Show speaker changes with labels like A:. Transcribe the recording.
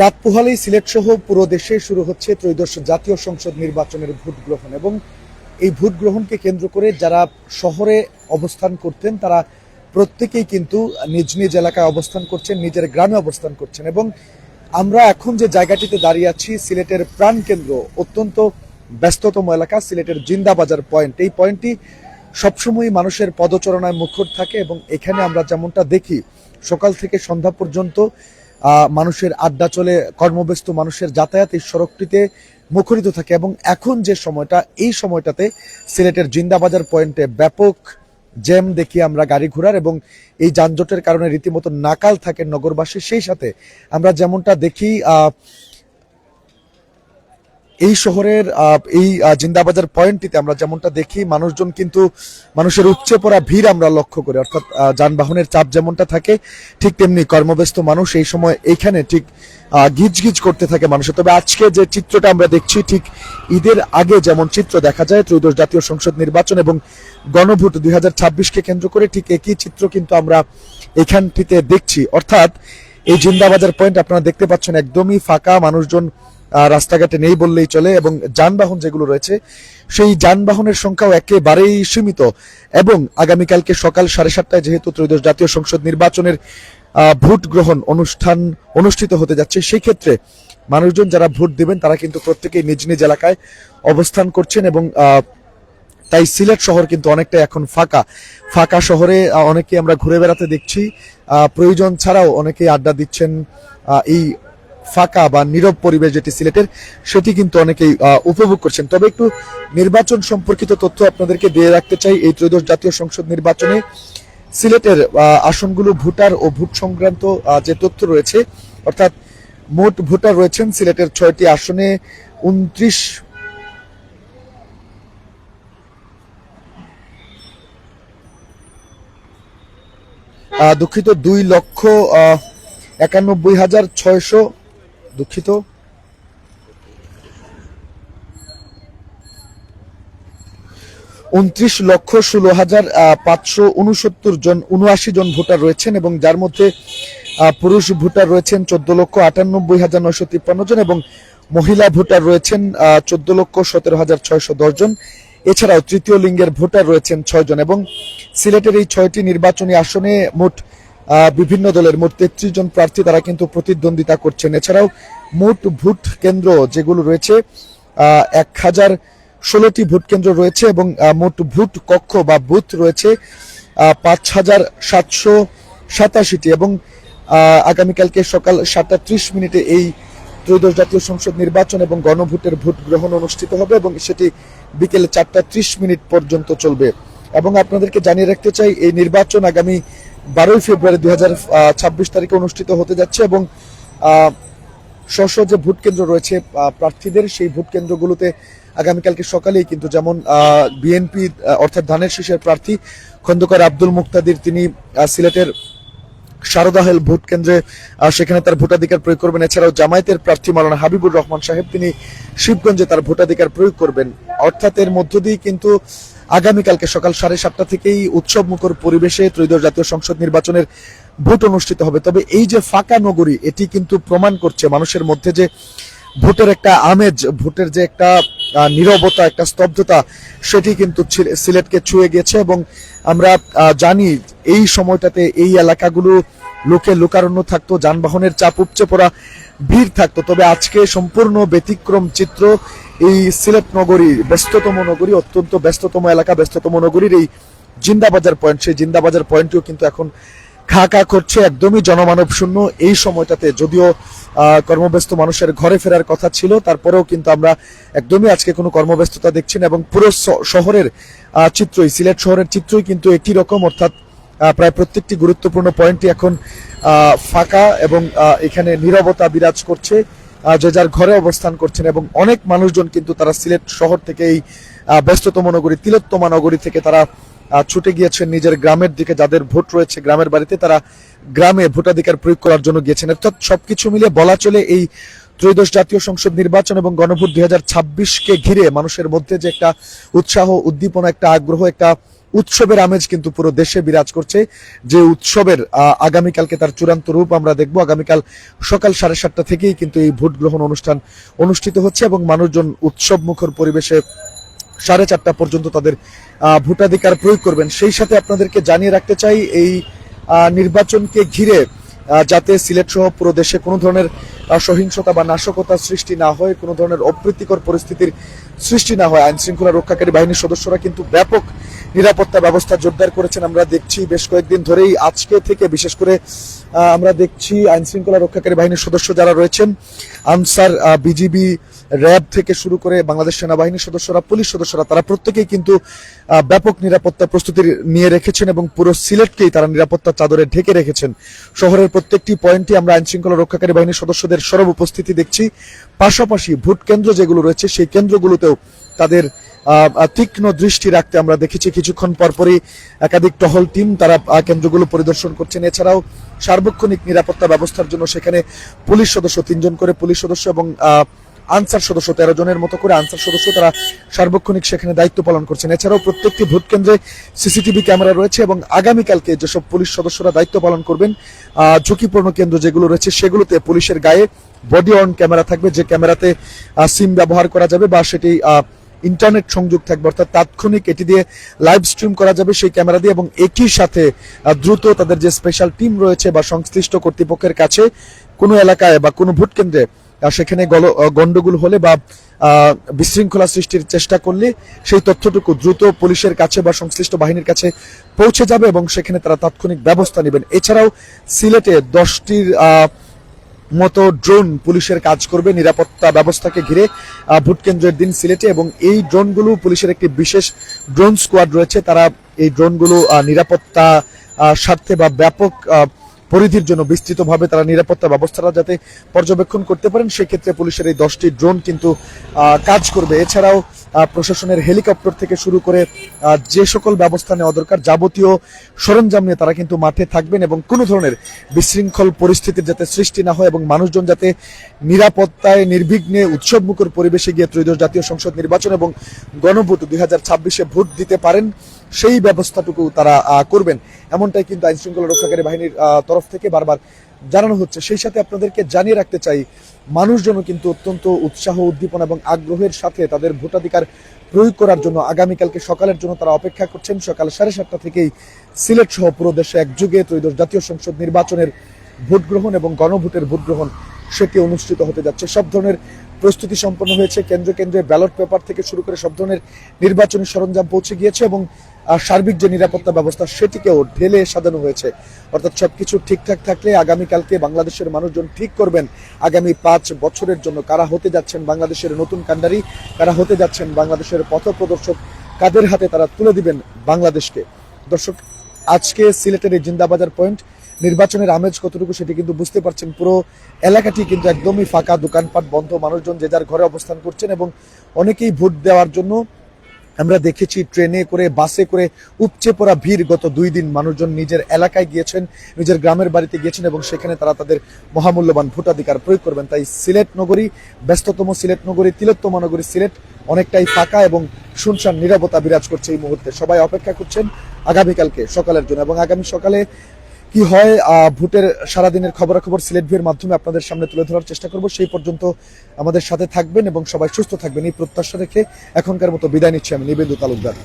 A: রাত পোহালেই সিলেট সহ পুরো দেশে শুরু হচ্ছে ত্রয়োদশ জাতীয় সংসদ নির্বাচনের ভোট গ্রহণ এবং এই ভোট গ্রহণকে কেন্দ্র করে যারা শহরে অবস্থান করতেন, তারা প্রত্যেকেই কিন্তু নিজ নিজ এলাকায় অবস্থান করছেন, নিজের গ্রামে অবস্থান করছেন এবং আমরা এখন যে জায়গাটিতে দাঁড়িয়ে আছি, সিলেটের প্রাণকেন্দ্র, অত্যন্ত ব্যস্ততম এলাকা, সিলেটের জিন্দাবাজার পয়েন্ট। এই পয়েন্টটি সবসময় মানুষের পদচরণায় মুখর থাকে এবং এখানে আমরা যেমনটা দেখি, সকাল থেকে সন্ধ্যা পর্যন্ত মানুষের আড্ডা চলে, কর্মব্যস্ত মানুষের যাতায়াত এই সড়কটিতে মুখরিত থাকে এবং এখন যে সময়টা, এই সময়টাতে সিলেটের জিন্দাবাজার পয়েন্টে ব্যাপক জ্যাম দেখি আমরা গাড়ি ঘোড়ার এবং এই যানজটের কারণে রীতিমতো নাকাল থাকে নগরবাসী। সেই সাথে আমরা যেমনটা দেখি এই শহরের এই জিন্দাবাজার পয়েন্টটিতে আমরা যেমনটা দেখি মানুষজন কিন্তু মানুষের উপচে পড়া ভিড় আমরা লক্ষ্য করি। অর্থাৎ যানবাহনের চাপ যেমনটা থাকে ঠিক তেমনি কর্মব্যস্ত মানুষ এই সময় এইখানে ঠিক আহ, গিজগিজ করতে থাকে মানুষের। তবে আজকে যে চিত্রটা আমরা দেখছি ঠিক ঈদের আগে যেমন চিত্র দেখা যায় ত্রয়োদশ জাতীয় সংসদ নির্বাচন এবং গণভোট দুই হাজার ছাব্বিশকে কেন্দ্র করে ঠিক একই চিত্র কিন্তু আমরা এখানটিতে দেখছি। অর্থাৎ এই জিন্দাবাজার পয়েন্ট আপনারা দেখতে পাচ্ছেন একদমই ফাঁকা মানুষজন রাস্তাঘাটে নেই বললেই চলে এবং যানবাহন যেগুলো রয়েছে, সেই যানবাহনের সংখ্যাও একেবারেই সীমিত। এবং আগামীকালকে সকাল সাড়ে সাতটায় যেহেতু ত্রয়োদশ জাতীয় সংসদ নির্বাচনের ভোট গ্রহণ অনুষ্ঠান অনুষ্ঠিত হতে যাচ্ছে সেই ক্ষেত্রে মানুষজন যারা ভোট দেবেন তারা কিন্তু প্রত্যেকেই নিজ নিজ এলাকায় অবস্থান করছেন এবং তাই সিলেট শহর কিন্তু অনেকটা এখন ফাঁকা। ফাঁকা শহরে অনেকে আমরা ঘুরে বেড়াতে দেখছি। প্রয়োজন ছাড়াও অনেকেই আড্ডা দিচ্ছেন এই ফাঁকা বা নীরব পরিবেশ যেটি সিলেটের, সেটি কিন্তু অনেকেই উপভোগ করছেন। তবে একটু নির্বাচন সম্পর্কিত তথ্য আপনাদেরকে দিয়ে রাখতে চাই। এই ত্রয়োদশ জাতীয় সংসদ নির্বাচনে সিলেটের আসনগুলো ভোটার ও ভোট সংক্রান্ত যে তথ্য রয়েছে, অর্থাৎ মোট ভোটার রয়েছেন সিলেটের ছয়টি আসনে উনত্রিশ দুঃখিত, দুই লক্ষ একানব্বই হাজার ছয়শো দুঃখিত। উনত্রিশ লক্ষ ষোলো হাজার পাঁচশো উনসত্তর জন, উনআশি জন ভোটার রয়েছেন এবং যার মধ্যে পুরুষ ভোটার রয়েছেন চোদ্দ লক্ষ আটানব্বই হাজার নয়শো তিপ্পান্ন জন এবং মহিলা ভোটার রয়েছেন চোদ্দ লক্ষ সতেরো হাজার ছয়শো দশ জন। এছাড়াও তৃতীয় লিঙ্গের ভোটার রয়েছেন ছয় জন এবং সিলেটের এই ছয়টি নির্বাচনী আসনে মোট বিভিন্ন দলের মোট তেত্রিশ জন প্রার্থী তারা কিন্তু প্রতিদ্বন্দ্বিতা করছেন। এছাড়াও মোট ভোট কেন্দ্র যেগুলো রয়েছে এক হাজার ষোলোটি ভোট কেন্দ্র রয়েছে এবং মোট ভোট কক্ষ বা বুথ রয়েছে পাঁচ হাজার সাতশো সাতাশিটি এবং আগামীকালকে সকাল সাতটা ত্রিশ মিনিটে এই ত্রয়োদশ জাতীয় সংসদ নির্বাচন এবং গণভোটের ভোট গ্রহণ অনুষ্ঠিত হবে এবং সেটি বিকেলে চারটা ত্রিশ মিনিট পর্যন্ত চলবে। এবং আপনাদেরকে জানিয়ে রাখতে চাই, এই নির্বাচন আগামী বারোই ফেব্রুয়ারি দুই হাজার ছাব্বিশ তারিখে অনুষ্ঠিত হতে যাচ্ছে এবং স্ব যে ভোট কেন্দ্র রয়েছে প্রার্থীদের, সেই ভোট কেন্দ্রগুলোতে আগামীকালকে সকালেই কিন্তু যেমন বিএনপি অর্থাৎ ধানের শীষের প্রার্থী খন্দকার আব্দুল মুক্তাদির, তিনি সিলেটের সারদাহেল ভোট কেন্দ্রে সেখানে তার ভোটাধিকার প্রয়োগ করবেন। এছাড়াও জামায়াতের প্রার্থী মালানা হাবিবুর রহমান সাহেব, তিনি শিবগঞ্জে তার ভোটাধিকার প্রয়োগ করবেন। অর্থাৎ এর মধ্য দিয়ে কিন্তু আগামীকালকে সকাল সাড়ে সাতটা থেকেই উৎসব মুখর পরিবেশে ত্রয়োদশ জাতীয় সংসদ নির্বাচনের ভোট অনুষ্ঠিত হবে। তবে এই যে ফাঁকা নগরী, এটি কিন্তু প্রমাণ করছে মানুষের মধ্যে যে ভোটের একটা আমেজ, ভোটের যে একটা নীরবতা, একটা স্তব্ধতা, সেটি কিন্তু সিলেটকে ছুঁয়ে গেছে এবং আমরা জানি এই সময়টাতে এই এলাকাগুলো লোকে লোকারণ্য থাকতো, যানবাহনের চাপ উপচে পড়া, ভিড় থাকতো। তবে আজকে সম্পূর্ণ ব্যতিক্রম চিত্র এই সিলেট নগরী, ব্যস্ততম নগরী, অত্যন্ত ব্যস্ততম এলাকা, ব্যস্ততম নগরীর এই জিন্দাবাজার পয়েন্ট। সেই জিন্দাবাজার পয়েন্টটিও কিন্তু এখন খা খা করছে, একদমই জনমানব শূন্য। এই সময়টাতে যদিও কর্মব্যস্ত মানুষের ঘরে ফেরার কথা ছিল, তারপরেও কিন্তু আমরা একদমই আজকে কোনো কর্মব্যস্ততা দেখছি না, এবং পুরো শহরের চিত্রই, সিলেট শহরের চিত্রই কিন্তু একই রকম, অর্থাৎ প্রায় প্রত্যেকটি গুরুত্বপূর্ণ পয়েন্টই এখন ফাঁকা এবং এখানে নীরবতা বিরাজ করছে যে যার ঘরে অবস্থান করছেন, এবং অনেক মানুষজন কিন্তু তারা সিলেট শহর থেকে এই ব্যস্ততম নগরী, তিলোত্তমা নগরী থেকে তারা ছুটে গিয়েছেন নিজের গ্রামের দিকে। যাদের ভোট রয়েছে গ্রামের বাড়িতে, তারা গ্রামে ভোটাধিকার প্রয়োগ করার জন্য গিয়েছেন। অর্থাৎ সবকিছু মিলে বলা চলে এই ত্রয়োদশ জাতীয় সংসদ নির্বাচন এবং গণভোট দুই ছাব্বিশকে ঘিরে মানুষের মধ্যে যে একটা উৎসাহ, উদ্দীপনা, একটা আগ্রহ, একটা উৎসবের আমেজ কিন্তু পুরো দেশে বিরাজ করছে। যে উৎসবের আগামীকালকে তার চূড়ান্ত রূপ আমরা দেখব। আগামীকাল সকাল সাড়ে সাতটা থেকেই কিন্তু এই ভোট গ্রহণ অনুষ্ঠান অনুষ্ঠিত হচ্ছে এবং মানুষজন উৎসব মুখর পরিবেশে সাড়ে চারটা পর্যন্ত তাদের ভোটাধিকার প্রয়োগ করবেন। সেই সাথে আপনাদেরকে জানিয়ে রাখতে চাই, এই নির্বাচনকে ঘিরে যাতে সিলেট সহ পুরো দেশে কোনো ধরনের সহিংসতা বা নাশকতার সৃষ্টি না হয়, কোনো ধরনের অপ্রীতিকর পরিস্থিতির সৃষ্টি না হয় আইন শৃঙ্খলা রক্ষাকারী বাহিনীর সদস্যরা কিন্তু ব্যাপক নিরাপত্তা ব্যবস্থা জোরদার করেছেন। আমরা দেখছি বেশ কয়েকদিন ধরেই আজকে থেকে বিশেষ করে আমরা দেখছি আইন শৃঙ্খলা রক্ষাকারী বাহিনীর সদস্য যারা রয়েছেন, আনসার বিজিবি র্যাব থেকে শুরু করে বাংলাদেশ সেনাবাহিনীর সদস্যরা, পুলিশ সদস্যরা, তারা প্রত্যেকেই কিন্তু ব্যাপক নিরাপত্তা প্রস্তুতি নিয়ে রেখেছেন এবং পুরো সিলেটকেই তারা নিরাপত্তা চাদরে ঢেকে রেখেছেন। শহরের প্রত্যেকটি পয়েন্টে আমরা আইন শৃঙ্খলা রক্ষাকারী বাহিনীর সদস্যদের সরব উপস্থিতি দেখছি। পাশাপাশি ভোট কেন্দ্র যেগুলো রয়েছে, সেই কেন্দ্রগুলোতেও তাদের তীক্ষ্ণ দৃষ্টি রাখতে আমরা দেখেছি। কিছুক্ষণ পরপরই একাধিক টহল টিম তারা কেন্দ্রগুলো পরিদর্শন করছেন। এছাড়াও সার্বক্ষণিক নিরাপত্তা ব্যবস্থার জন্য সেখানে পুলিশ সদস্য, তিনজন করে পুলিশ সদস্য এবং আনসার সদস্য, তেরো জনের মতো করে আনসার সদস্য তারা সার্বক্ষণিক সেখানে দায়িত্ব পালন করছেন। এছাড়াও প্রত্যেকটি ভোট কেন্দ্রে সিসিটিভি ক্যামেরা রয়েছে এবং আগামীকালকে যেসব পুলিশ সদস্যরা দায়িত্ব পালন করবেন ঝুঁকিপূর্ণ কেন্দ্র যেগুলো রয়েছে সেগুলোতে পুলিশের গায়ে বডি অন ক্যামেরা থাকবে, যে ক্যামেরাতে সিম ব্যবহার করা যাবে বা সেটি ইন্টারনেট সংযোগ থাকবে, অর্থাৎ তাৎক্ষণিক এটি দিয়ে লাইভ স্ট্রিম করা যাবে সেই ক্যামেরা দিয়ে এবং একই সাথে দ্রুত তাদের যে স্পেশাল টিম রয়েছে বা সংশ্লিষ্ট কর্তৃপক্ষের কাছে কোনো এলাকায় বা কোনো ভোট কেন্দ্রে সেখানে গল- গন্ডগোল হলে বা বিশৃঙ্খলা সৃষ্টির চেষ্টা করলে সেই তথ্যটুকু দ্রুত পুলিশের কাছে বা সংশ্লিষ্ট বাহিনীর কাছে পৌঁছে যাবে এবং সেখানে তারা তাৎক্ষণিক ব্যবস্থা নেবেন। এছাড়াও সিলেটে দশটির মতো ড্রোন পুলিশের কাজ করবে। নিরাপত্তা ব্যবস্থাকে ঘিরে ভোট কেন্দ্রের দিন সিলেটে এবং এই ড্রোনগুলো পুলিশের একটি বিশেষ ড্রোন স্কোয়াড রয়েছে। তারা এই ড্রোনগুলো নিরাপত্তা স্বার্থে বা ব্যাপক পরিধির জন্য বিস্তৃতভাবে তারা নিরাপত্তা ব্যবস্থাটা যাতে পর্যবেক্ষণ করতে পারেন, সেক্ষেত্রে পুলিশের এই দশটি ড্রোন কিন্তু কাজ করবে। এছাড়াও প্রশাসনের হেলিকপ্টার থেকে শুরু করে যে সকল ব্যবস্থা নেওয়া দরকার, যাবতীয় সরঞ্জাম নিয়ে তারা কিন্তু মাঠে থাকবেন এবং কোনো ধরনের বিশৃঙ্খল পরিস্থিতির যাতে সৃষ্টি না হয় এবং মানুষজন যাতে নিরাপত্তায় নির্বিঘ্নে উৎসবমুখর পরিবেশে গিয়ে ত্রয়োদশ জাতীয় সংসদ নির্বাচন এবং গণভোট দুই হাজার ছাব্বিশে ভোট দিতে পারেন। সেই ব্যবস্থাটুকু তারা করবেন। এমনটাই কিন্তু আইন শৃঙ্খলা রক্ষাকারী বাহিনীর তরফ থেকে বারবার জানানো হচ্ছে। সেই সাথে আপনাদেরকে জানিয়ে রাখতে চাই মানুষজন কিন্তু অত্যন্ত উৎসাহ, উদ্দীপনা এবং আগ্রহের সাথে তাদের ভোটাধিকার প্রয়োগ করার জন্য আগামীকালকে সকালের জন্য তারা অপেক্ষা করছেন। সকাল সাড়ে সাতটা থেকেই সিলেট সহ পুরো দেশে একযোগে ত্রয়োদশ জাতীয় সংসদ নির্বাচনের ভোট গ্রহণ এবং গণভোটের ভোট গ্রহণ সেটি অনুষ্ঠিত হতে যাচ্ছে। সব ধরনের প্রস্তুতি সম্পন্ন হয়েছে। কেন্দ্র কেন্দ্রে ব্যালট পেপার থেকে শুরু করে সব ধরনের নির্বাচনী সরঞ্জাম পৌঁছে গিয়েছে এবং সার্বিক যে নিরাপত্তা ব্যবস্থা, সেটিকেও ঢেলে সাজানো হয়েছে। অর্থাৎ সবকিছু ঠিকঠাক থাকলে আগামীকালকে বাংলাদেশের মানুষজন ঠিক করবেন। আগামী পাঁচ বছরের জন্য কারা হতে যাচ্ছেন বাংলাদেশের নতুন কান্ডারি, কারা হতে যাচ্ছেন বাংলাদেশের পথপ্রদর্শক কাদের হাতে তারা তুলে দিবেন বাংলাদেশকে? দর্শক, আজকে সিলেটের এই জিন্দাবাজার পয়েন্ট, নির্বাচনের আমেজ কতটুকু সেটি কিন্তু বুঝতে পারছেন। পুরো এলাকাটি কিন্তু একদমই ফাঁকা, দোকানপাট বন্ধ, মানুষজন যে যার ঘরে অবস্থান করছেন এবং অনেকেই ভোট দেওয়ার জন্য আমরা দেখেছি ট্রেনে করে, বাসে করে উপচে পড়া ভিড় গত দুই দিন। মানুষজন নিজের এলাকায় গিয়েছেন, নিজের গ্রামের বাড়িতে গিয়েছেন এবং সেখানে তারা তাদের মহামূল্যবান ভোটাধিকার প্রয়োগ করবেন। তাই সিলেট নগরী, ব্যস্ততম সিলেট নগরী, তিলোত্তম নগরী সিলেট অনেকটাই ফাঁকা এবং শুনশান, নিরবতা বিরাজ করছে এই মুহূর্তে। সবাই অপেক্ষা করছেন আগামীকালকে সকালের জন্য এবং আগামী সকালে কি হয় ভোটের সারাদিনের খবরাখবর সিলেট ভিউর মাধ্যমে আপনাদের সামনে তুলে ধরার চেষ্টা করব। সেই পর্যন্ত আমাদের সাথে থাকবেন এবং সবাই সুস্থ থাকবেন, এই প্রত্যাশা রেখে এখনকার মতো বিদায় নিচ্ছি আমি নিবেন্দু তালুকদার।